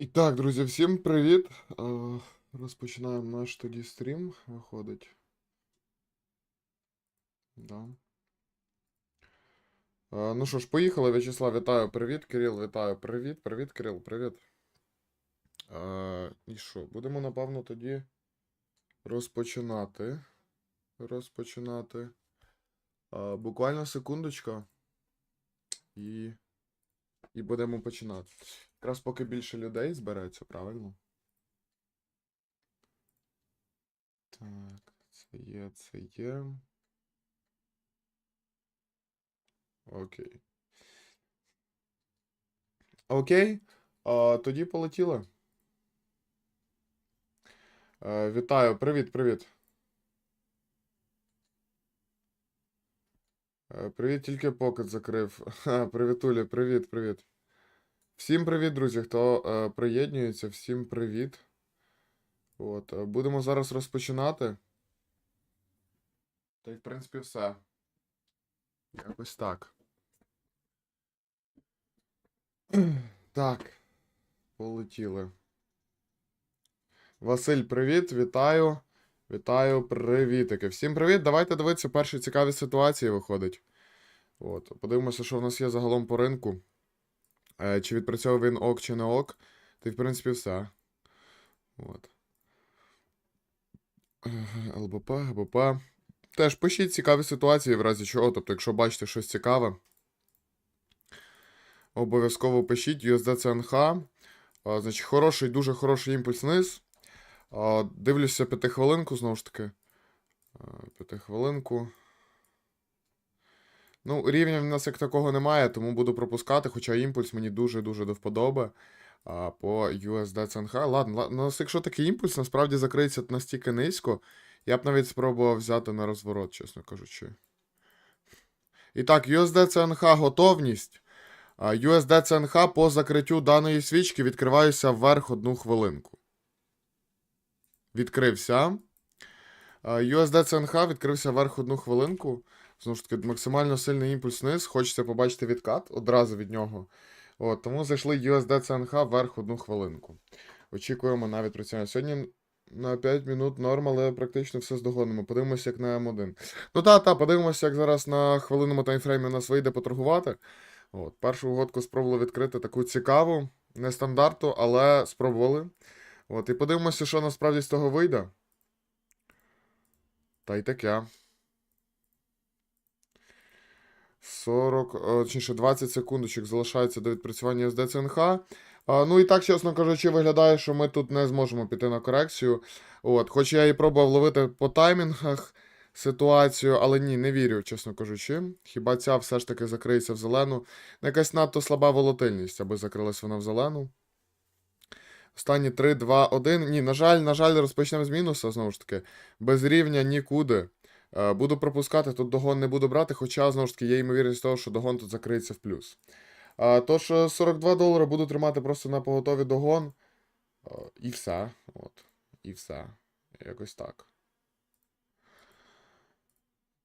І так, друзі, всім привіт. Е, Розпочинаємо наш тоді стрім. Виходить. Да. Ну що ж, поїхали. В'ячеслав, вітаю, привіт. Кирил, вітаю, привіт, привіт, Кирил, привіт. І що, будемо, напевно, тоді розпочинати. Розпочинати. Е, Буквально секундочка. І. І будемо починати. Якраз поки більше людей збереться, правильно? Так, це є, це є. Окей. Окей. А, тоді полетіли. Е, вітаю, привіт, привіт. Е, Привіт, тільки покет закрив. Привітулі, привіт, привіт. Всім привіт, друзі, хто е, приєднується, всім привіт. От, е, будемо зараз розпочинати. Та й, в принципі, все. Якось так. Так, полетіли. Василь, привіт, вітаю. Вітаю, привітики. Всім привіт. Давайте дивитися перші цікаві ситуації виходить. От, подивимося, що в нас є загалом по ринку. Чи відпрацьовує він ок, чи не ок. Й, в принципі, все. От. ЛБП, ГБП. Теж пишіть цікаві ситуації, в разі чого. Тобто, якщо бачите щось цікаве, обов'язково пишіть USD CNH. Значить, хороший, дуже хороший імпульс вниз. Дивлюся п'ятихвилинку, знову ж таки. П'ятихвилинку. Ну, рівня в нас як такого немає, тому буду пропускати, хоча імпульс мені дуже-дуже до вподоби. А, по USD CNH. Ладно, ну, якщо такий імпульс насправді закриється настільки низько, я б навіть спробував взяти на розворот, чесно кажучи. І так, USD CNH готовність. USD CNH по закриттю даної свічки відкриваюся вверх одну хвилинку. Відкрився. USD CNH відкрився вверх одну хвилинку. Знову ж таки, максимально сильний імпульс вниз. Хочеться побачити відкат одразу від нього. От, тому зайшли USD CNH вверх одну хвилинку. Очікуємо на відпрацювання. Сьогодні на 5 минут норм, але практично все здогонимо. Подивимося, як на М1. Ну та, та, подивимося, як зараз на хвилинному таймфреймі у нас вийде поторгувати. От, першу угодку спробували відкрити таку цікаву, нестандарту, але спробували. От, і подивимося, що насправді з того вийде. Та й таке. 40, точніше, 20 секундочок залишається до відпрацювання USD CNH. Ну і так, чесно кажучи, виглядає, що ми тут не зможемо піти на корекцію. От, хоч я і пробував ловити по таймінгах ситуацію, але ні, не вірю, чесно кажучи. Хіба ця все ж таки закриється в зелену. Якась надто слаба волатильність, аби закрилась вона в зелену. Останні 3, 2, 1. Ні, на жаль, на жаль, розпочнемо з мінуса, знову ж таки. Без рівня нікуди. Е, Буду пропускати, тут догон не буду брати, хоча, знову ж таки, є ймовірність того, що догон тут закриється в плюс. Тож, е, 42 долари буду тримати просто на поготові догон. Е, І все. От. І все. Якось так.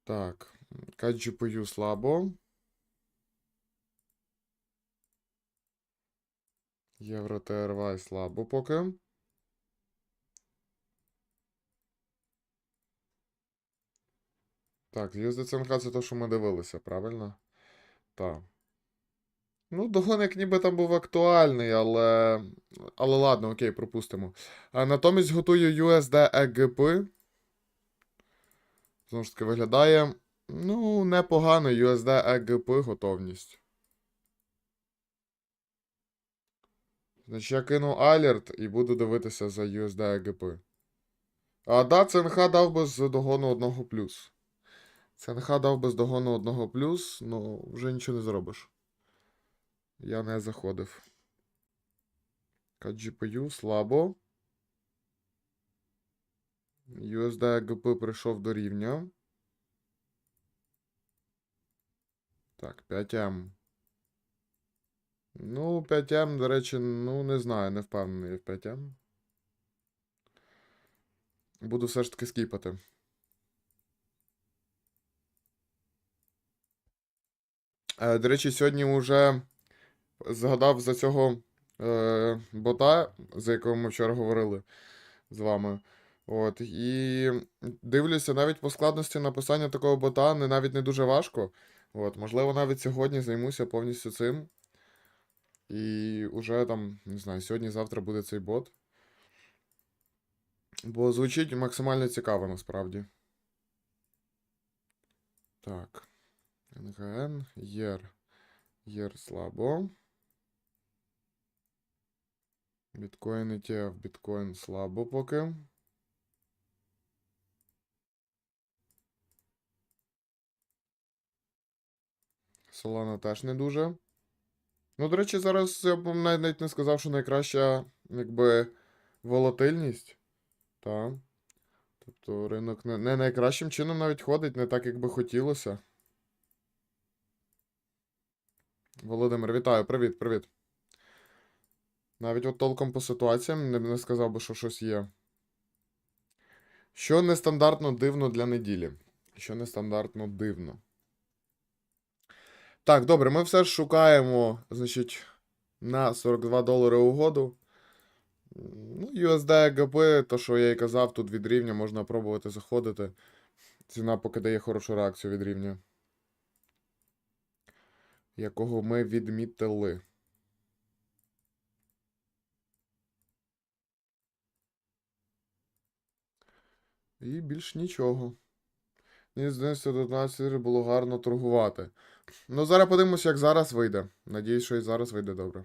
Так. GPU слабо. Євро TRY слабо поки. Так, USD CNH це те, що ми дивилися, правильно? Так. Ну, догон як ніби там був актуальний, але. Але ладно, окей, пропустимо. А, натомість готую USD EGP. Знову ж таки, виглядає. Ну, непогано. USD EGP готовність. Значить, я кину алерт і буду дивитися за USD EGP. А, да, ЦНХ дав без догону одного плюс. ЦНХ дав без догону одного плюс, ну вже нічого не зробиш. Я не заходив. GPU слабо. USD GP прийшов до рівня. Так, 5М. Ну, 5М, до речі, ну, не знаю, не впевнений в 5М. Буду все ж таки скіпати. До речі, сьогодні вже згадав за цього е, бота, за якого ми вчора говорили з вами. От, і дивлюся, навіть по складності написання такого бота не навіть не дуже важко. От, можливо, навіть сьогодні займуся повністю цим. І уже там, не знаю, сьогодні-завтра буде цей бот. Бо звучить максимально цікаво насправді. Так. НГН, ЄР. ЄР слабо. Біткоін ETF, біткоін слабо поки. Solana теж не дуже. Ну, до речі, зараз я б навіть не сказав, що найкраща, якби, волатильність. Так. Тобто ринок не найкращим чином навіть ходить, не так, як би хотілося. Володимир, вітаю, привіт, привіт. Навіть от толком по ситуаціям не, не сказав би, що щось є. Що нестандартно дивно для неділі? Що нестандартно дивно. Так, добре, ми все ж шукаємо, значить, на 42 долари угоду. Ну, USD GP, то, що я і казав, тут від рівня можна пробувати заходити. Ціна поки дає хорошу реакцію від рівня. Якого ми відмітили. І більш нічого. Мені здається, до 12 було гарно торгувати. Ну, зараз подивимося, як зараз вийде. Надіюсь, що і зараз вийде добре.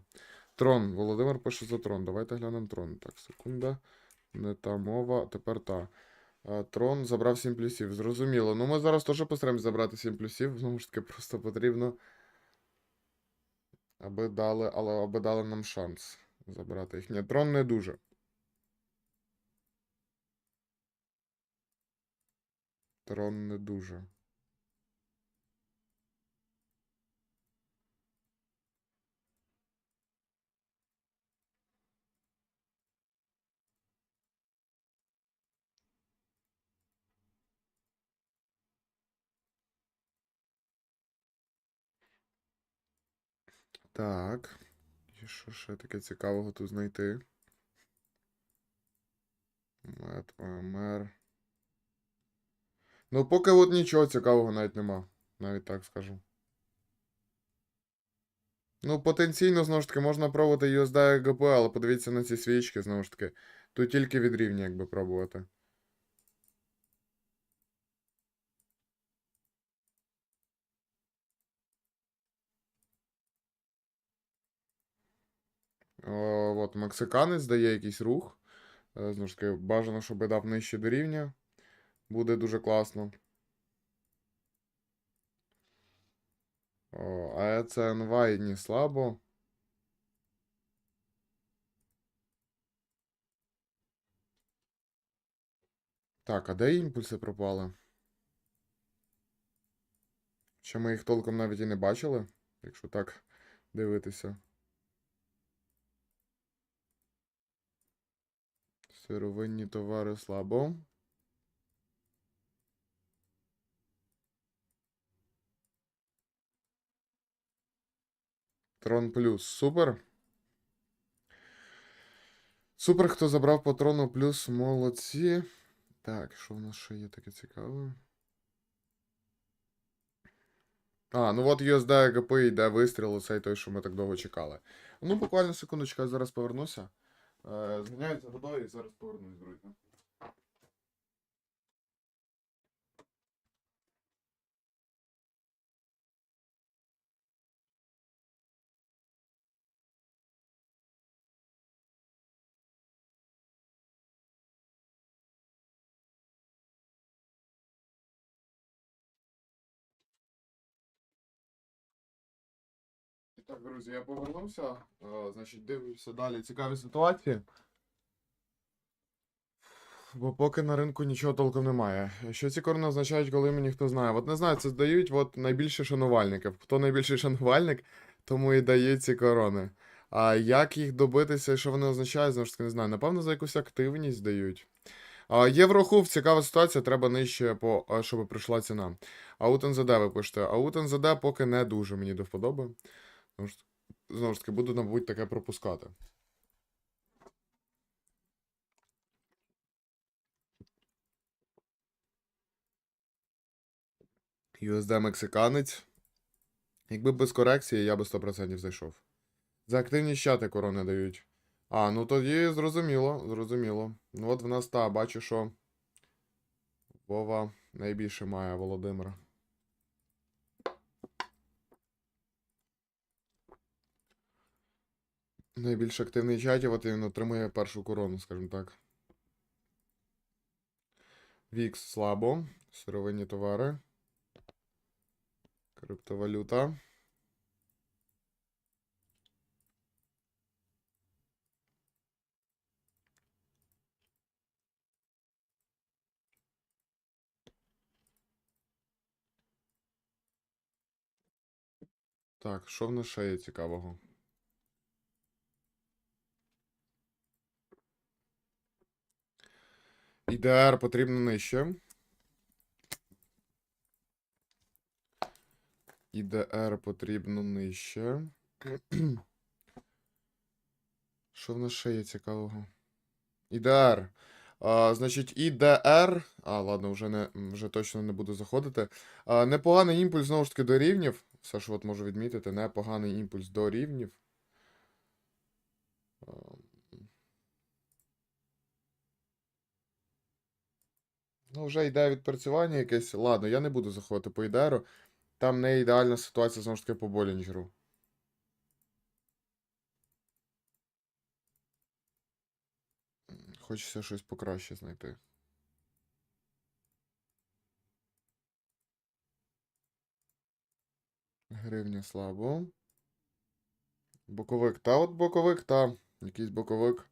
Трон. Володимир пише за трон. Давайте глянемо трон. Так, секунда. Не та мова, тепер та. Трон забрав 7 плюсів. Зрозуміло. Ну, ми зараз теж постараємось забрати 7 плюсів. Знову ж таки, просто потрібно. Аби дали, але аби дали нам шанс забрати їх. Ні, трон не дуже. Трон не дуже. Так. І що ще таке цікавого тут знайти? Мед, ОМР. Ну, поки от нічого цікавого навіть нема. Навіть так скажу. Ну, потенційно, знову ж таки, можна пробувати USD GP, але подивіться на ці свічки, знову ж таки. Тут тільки від рівня, якби пробувати. О, от, мексиканець дає якийсь рух. Е, Знову ж таки, бажано, щоб дав нижче до рівня. Буде дуже класно. О, а це не слабо. Так, а де імпульси пропали? Ще ми їх толком навіть і не бачили, якщо так дивитися. Сировинні товари слабо. Трон плюс. Супер. Супер, хто забрав по трону плюс, молодці. Так, що в нас ще є таке цікаве? А, ну от USD ГП йде вистріл, цей той, що ми так довго чекали. Ну, буквально секундочку, я зараз повернуся. Е, Зганяються водою і зараз повернусь, друзі. Так, друзі, я повернувся. Е, Значить, дивлюся далі цікаві ситуації. Бо поки на ринку нічого толком немає. Що ці корони означають, коли мені хто знає? От не знаю, це здають от найбільше шанувальників. Хто найбільший шанувальник, тому і дають ці корони. А як їх добитися що вони означають, знову ж таки не знаю. Напевно, за якусь активність дають. Єврохув, цікава ситуація, треба нижче, по, щоб прийшла ціна. Аут НЗД ви пишете. Аут НЗД поки не дуже мені до вподоби. Знову ж таки, буду, мабуть, таке пропускати. USD мексиканець. Якби без корекції, я би 100% зайшов. За активність чати корони дають. А, ну тоді зрозуміло, зрозуміло. Ну от в нас та, бачу, що Вова найбільше має Володимира. Найбільш активний чатів, от він отримує першу корону, скажімо так. Вікс слабо. Сировинні товари. Криптовалюта. Так, що в нас ще є цікавого? ІДР потрібно нижче. ІДР потрібно нижче. Що в нас ще є цікавого? ІДР. А, значить, ІДР. А, ладно, вже не, вже точно не буду заходити. А, непоганий імпульс, знову ж таки, до рівнів. Все, що от можу відмітити, непоганий імпульс до рівнів. Ну, вже йде відпрацювання якесь. Ладно, я не буду заходити по ідеру. Там не ідеальна ситуація, знову ж таки, по Болінджеру. Хочеться щось покраще знайти. Гривня слабо. Боковик. Та от боковик, та. Якийсь боковик.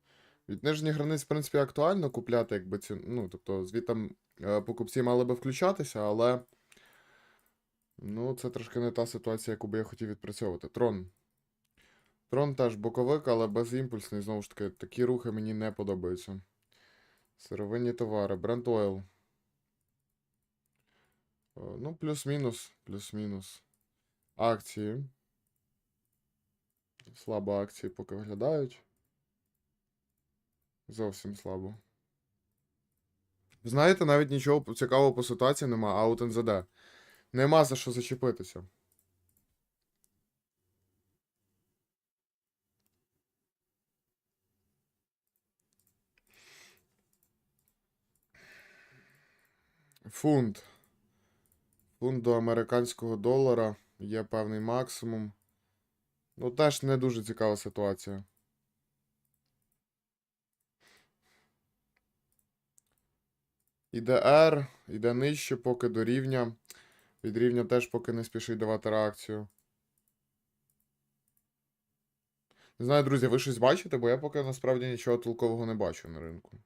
Від нижніх границь, в принципі, актуально купляти, якби ці. Ну, тобто, звідти е, покупці мали би включатися, але. Ну, це трошки не та ситуація, яку би я хотів відпрацьовувати. Трон. Трон теж боковик, але безімпульсний. Знову ж таки, такі рухи мені не подобаються. Сировинні товари. Бренд Ойл. Ну, плюс-мінус, плюс-мінус. Акції. Слабо акції поки виглядають. Зовсім слабо. Знаєте, навіть нічого цікавого по ситуації нема, а от НЗД. Нема за що зачепитися. Фунт. Фунт до американського долара є певний максимум. Ну, теж не дуже цікава ситуація. Іде R, іде нижче, поки до рівня. Від рівня теж поки не спішить давати реакцію. Не знаю, друзі, ви щось бачите, бо я поки насправді нічого толкового не бачу на ринку.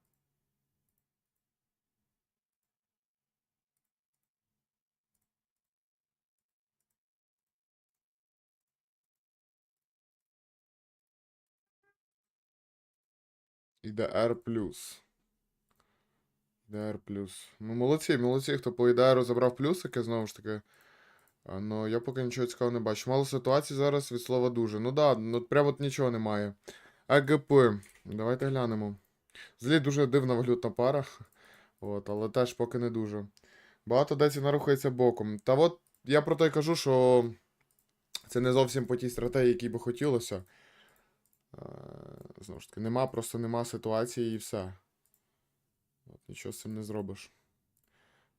Іде R+. Іде R+. Ну, молодці, молодці, хто по ідеї розібрав плюсики, знову ж таки. Ну, я поки нічого цікавого не бачу. Мало ситуацій зараз від слова дуже. Ну да, ну прямо от нічого немає. АГП. Давайте глянемо. Взагалі дуже дивна валютна пара. От, але теж поки не дуже. Багато де ціна рухається боком. Та от я про те й кажу, що це не зовсім по тій стратегії, якій би хотілося. Знову ж таки, нема, просто нема ситуації і все. От, нічого з цим не зробиш.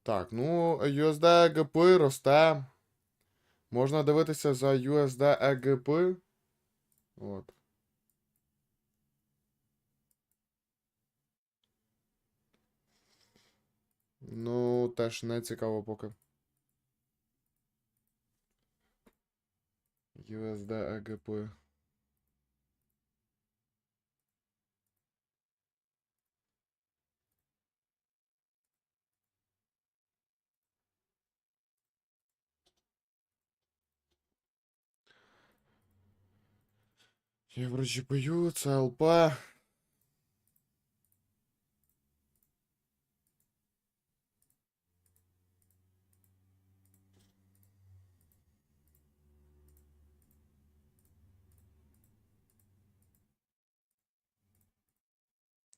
Так, ну, USD EGP росте. Можна дивитися за USD EGP. От. Ну, теж не цікаво поки. USD EGP. Я в бою, це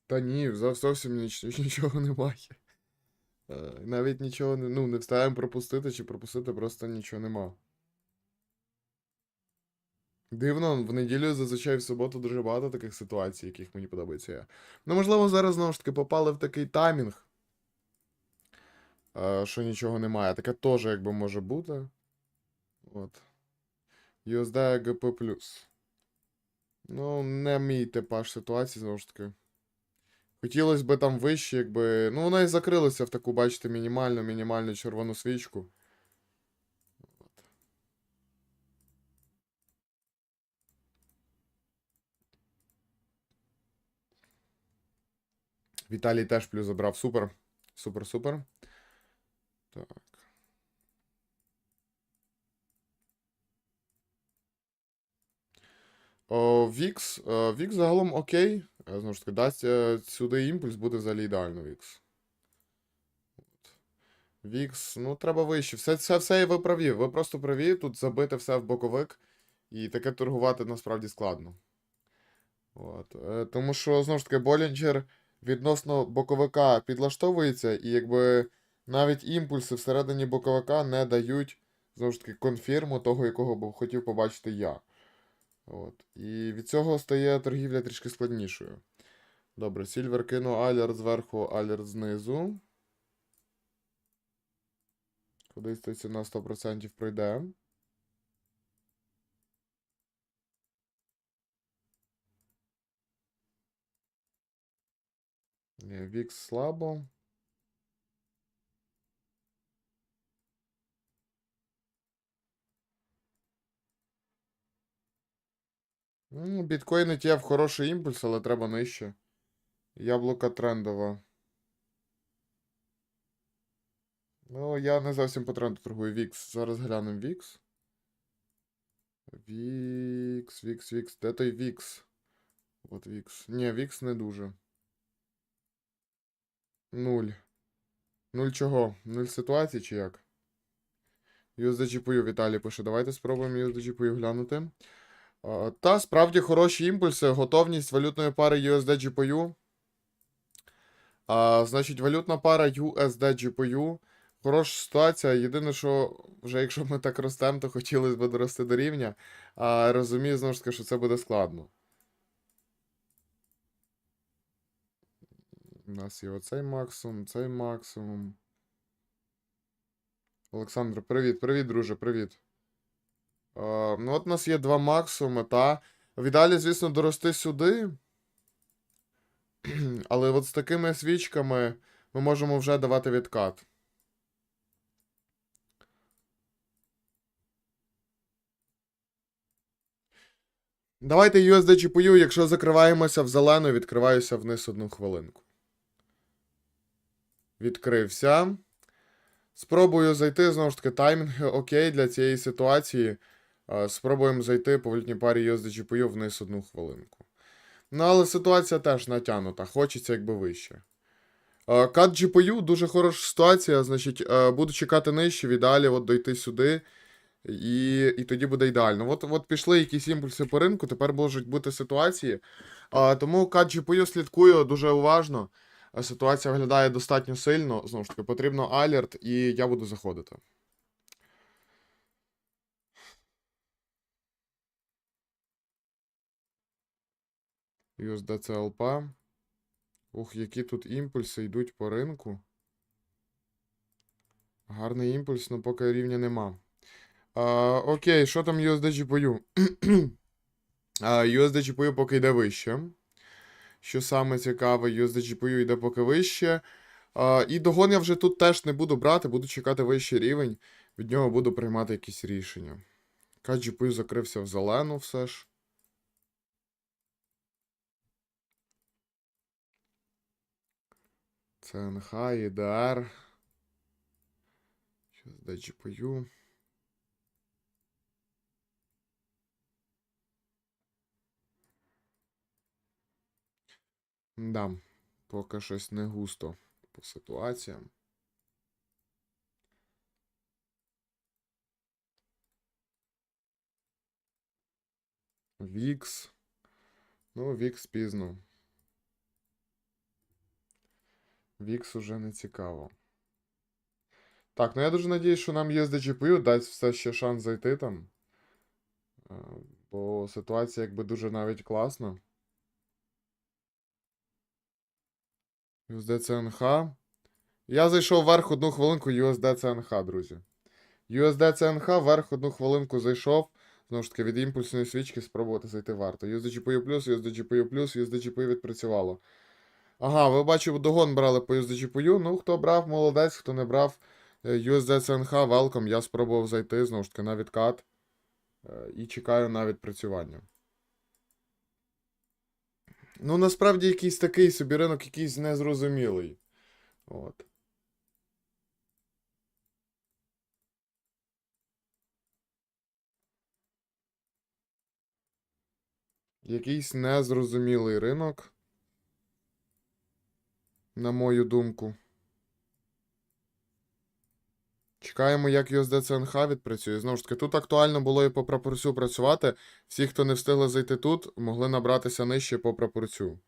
Та ні, зовсім ніч, нічого немає. Е, навіть нічого не ну, не встаємо пропустити чи пропустити просто нічого нема. Дивно, в неділю зазвичай в суботу дуже багато таких ситуацій, яких мені подобається я. Ну, можливо, зараз знову ж таки попали в такий таймінг, е, що нічого немає. Таке теж якби може бути. От. USD GP+. Ну, не мій типаж ситуації, знову ж таки. Хотілося б там вище, якби. Ну, воно і закрилося в таку, бачите, мінімальну, мінімальну червону свічку. Віталій теж плюс забрав. Супер. Супер, супер. Так. Вікс. е, Вікс загалом окей. Е, Знову ж таки, дасть е, сюди імпульс, буде взагалі ідеально Вікс. Вікс, ну треба вище. Все, все, все і ви праві. Ви просто праві. Тут забити все в боковик. І таке торгувати насправді складно. От. Тому що, знову ж таки, Болінджер відносно боковика підлаштовується, і якби навіть імпульси всередині боковика не дають, знову ж таки, конфірму того, якого б хотів побачити я. От. І від цього стає торгівля трішки складнішою. Добре, Сільвер кину алерт зверху, алерт знизу. Кудись це ціна 100% пройде. Вікс слабо. Ну, Біткоін ETF хороший імпульс, але треба нижче. Яблука трендова. Ну, я не зовсім по тренду торгую Вікс. Зараз глянемо Вікс. Вікс, Вікс, Вікс. Де той Вікс? От Вікс. Ні, Вікс не дуже. Нуль. Нуль чого? Нуль ситуації чи як? USDGPU Віталій пише. Давайте спробуємо USDGPU глянути. Та, справді хороші імпульси. Готовність валютної пари USD-GPU. А, значить, валютна пара USD-GPU. Хороша ситуація. Єдине, що вже якщо ми так ростемо, то хотілося б дорости до рівня. А розумію, знову ж таки, що це буде складно. У нас є оцей максимум, цей максимум. Олександр, привіт, привіт, друже, привіт. Е, ну, от у нас є два максимуми, та. В ідеалі, звісно, дорости сюди. Але от з такими свічками ми можемо вже давати відкат. Давайте USD GPU, якщо закриваємося в зелену, відкриваюся вниз одну хвилинку. Відкрився. Спробую зайти, знову ж таки, таймінги окей для цієї ситуації. Спробуємо зайти по валютній парі USD GPU вниз одну хвилинку. Ну, але ситуація теж натягнута, хочеться якби вище. Кат GPU дуже хороша ситуація, значить, буду чекати нижче, в ідеалі от дойти сюди. І, і тоді буде ідеально. От, от пішли якісь імпульси по ринку, тепер можуть бути ситуації. А, тому кат GPU слідкую дуже уважно. Ситуація виглядає достатньо сильно. Знову ж таки, потрібно алерт, і я буду заходити. USD CLP. Ух, які тут імпульси йдуть по ринку. Гарний імпульс, але поки рівня нема. А, окей, що там USD GPU? USD GPU поки йде вище. Що саме цікаве, USD GPU йде поки вище. А, і догон я вже тут теж не буду брати, буду чекати вищий рівень. Від нього буду приймати якісь рішення. Кат GPU закрився в зелену все ж. CNH, EDR. USD GPU. Да, поки щось не густо по ситуаціям. Вікс. Ну, Вікс пізно. Вікс уже не цікаво. Так, ну я дуже надіюсь, що нам USDGPU дасть все ще шанс зайти там. Е, Бо ситуація якби дуже навіть класна. USD CNH. Я зайшов вверх одну хвилинку USD CNH, друзі. USD CNH вверх одну хвилинку зайшов. Знову ж таки, від імпульсної свічки спробувати зайти варто. USDGPU+, USDGPU+, USDGPU відпрацювало. Ага, ви бачив, догон брали по USDGPU. Ну, хто брав, молодець, хто не брав е, USD CNH, welcome. Я спробував зайти, знову ж таки, на відкат. Е, І чекаю на відпрацювання. Ну, насправді, якийсь такий собі ринок, якийсь незрозумілий. От. Якийсь незрозумілий ринок, на мою думку. Чекаємо, як USD CNH відпрацює. Знову ж таки, тут актуально було і по прапорцю працювати. Всі, хто не встигли зайти тут, могли набратися нижче по прапорцю.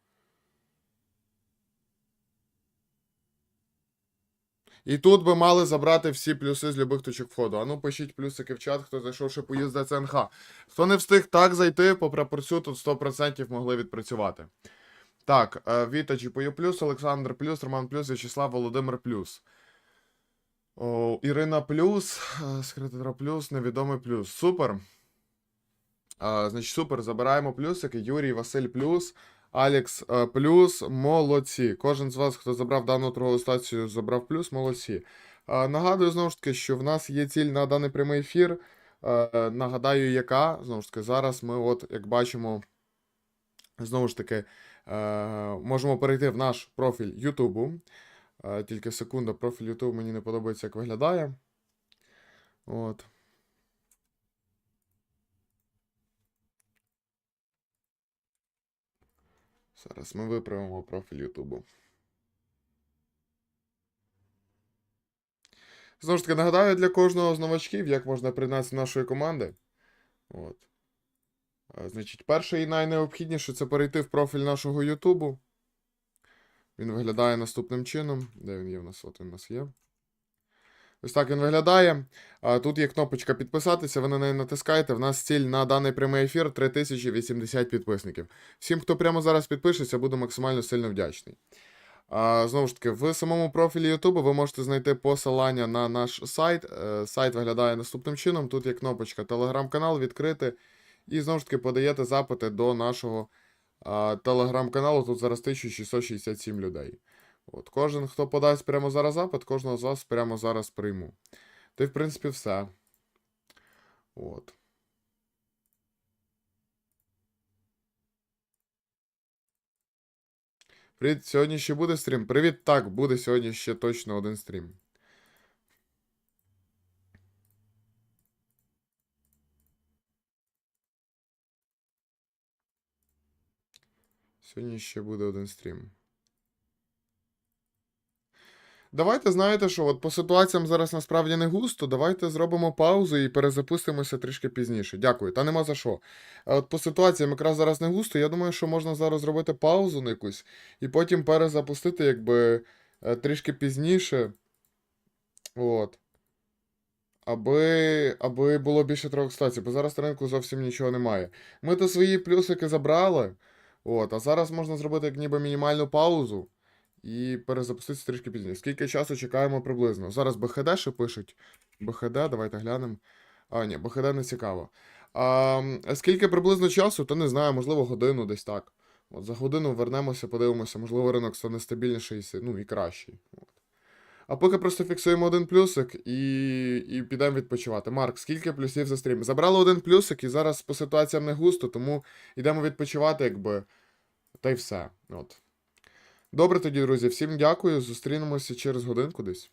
І тут би мали забрати всі плюси з любих точок входу. А ну пишіть плюсики в чат, хто зайшов ще по USD CNH. Хто не встиг так зайти по прапорцю, тут 100% могли відпрацювати. Так, е, Віта GPU плюс, Олександр плюс, Роман плюс, В'ячеслав, Володимир плюс. Ірина плюс, е, секретар плюс, невідомий плюс. Супер. А, значить, супер. Забираємо плюсики. Юрій, Василь плюс, Алекс е, плюс. Молодці. Кожен з вас, хто забрав дану торгову стацію, забрав плюс, молодці. А, нагадую, знову ж таки, що в нас є ціль на даний прямий ефір. Е, нагадаю, яка. Знову ж таки, зараз ми, от, як бачимо, знову ж таки, е, можемо перейти в наш профіль Ютубу. Тільки секунда, профіль YouTube мені не подобається, як виглядає. От. Зараз ми виправимо профіль Ютубу. Знову ж таки, нагадаю для кожного з новачків, як можна приєднатися до нашої команди. От. Значить, перше і найнеобхідніше це перейти в профіль нашого Ютубу. Він виглядає наступним чином. Де він є в нас? От він у нас є. Ось так він виглядає. Тут є кнопочка підписатися, ви на неї натискаєте. В нас ціль на даний прямий ефір 3080 підписників. Всім, хто прямо зараз підпишеться, буду максимально сильно вдячний. Знову ж таки, в самому профілі YouTube ви можете знайти посилання на наш сайт. Е, Сайт виглядає наступним чином. Тут є кнопочка Телеграм-канал відкрити. І знову ж таки подаєте запити до нашого телеграм-каналу. Тут зараз 1667 людей. От, Кожен, хто подасть прямо зараз запит, кожного з вас прямо зараз прийму. Та й, в принципі, все. От. Привіт, сьогодні ще буде стрім? Привіт, так, буде сьогодні ще точно один стрім. Сьогодні ще буде один стрім. Давайте знаєте, що от по ситуаціям зараз насправді не густо. Давайте зробимо паузу і перезапустимося трішки пізніше. Дякую, та нема за що. От по ситуаціям якраз зараз не густо. Я думаю, що можна зараз зробити паузу на якусь і потім перезапустити, якби е, трішки пізніше. От. Аби, аби було більше трьох стацій, бо зараз ринку зовсім нічого немає. Ми то свої плюсики забрали. От, а зараз можна зробити як ніби мінімальну паузу і перезапуститися трішки пізніше. Скільки часу чекаємо приблизно? Зараз БХД ще пишуть. БХД, давайте глянемо. А, ні, БХД не цікаво. А, скільки приблизно часу, то не знаю, можливо, годину десь так. От за годину вернемося, подивимося, можливо, ринок стане стабільніший ну, і кращий. От. А поки просто фіксуємо один плюсик і, і підемо відпочивати. Марк, скільки плюсів за стрім? Забрали один плюсик, і зараз по ситуаціям не густо, тому йдемо відпочивати, якби. Та й все. От. Добре тоді, друзі, всім дякую. Зустрінемося через годинку десь.